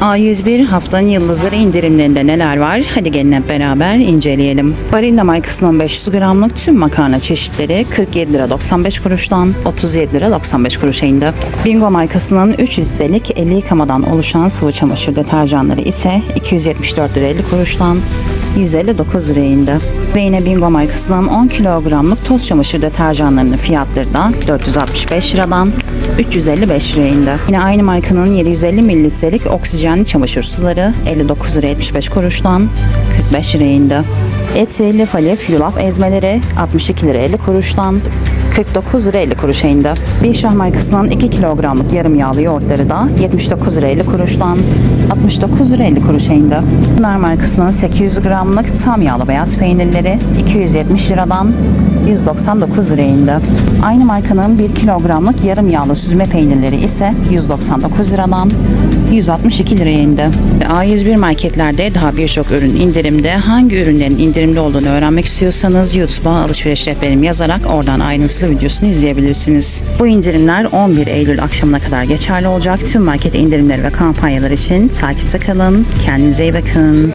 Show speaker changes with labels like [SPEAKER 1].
[SPEAKER 1] A101 haftanın yıldızları indirimlerinde neler var? Hadi gelin hep beraber inceleyelim. Barilla markasının 500 gramlık tüm makarna çeşitleri 47 lira 95 kuruştan 37 lira 95 kuruşa indi. Bingo markasının 3 litrelik 50 yıkamadan oluşan sıvı çamaşır deterjanları ise 274 lira 50 kuruştan 159 liraya indi. Ve yine Bingo markasının 10 kilogramlık toz çamaşır deterjanlarının fiyatları da 465 liradan 355 liraya indi. Yine aynı markanın 750 mililitrelik oksijenli çamaşır suları 59 lira 75 kuruştan 45 liraya indi. Eti, lif alif, yulaf ezmeleri 62 lira 50 kuruştan 49 lira 50 kuruşa indi. Bişah markasının 2 kilogramlık yarım yağlı yoğurtları da 79 lira 50 kuruştan 69 lira 50 kuruşa indi. Pınar markasının 800 gramlık tam yağlı beyaz peynirleri 270 liradan 199 liraya indi. Aynı markanın 1 kilogramlık yarım yağlı süzme peynirleri ise 199 liradan 162 liraya indi. A101 marketlerde daha birçok ürün indirimde. Hangi ürünlerin indirimde olduğunu öğrenmek istiyorsanız YouTube'a alışveriş rehberim yazarak oradan ayrıntılı videosunu izleyebilirsiniz. Bu indirimler 11 Eylül akşamına kadar geçerli olacak. Tüm market indirimleri ve kampanyalar için takipte kalın. Kendinize iyi bakın.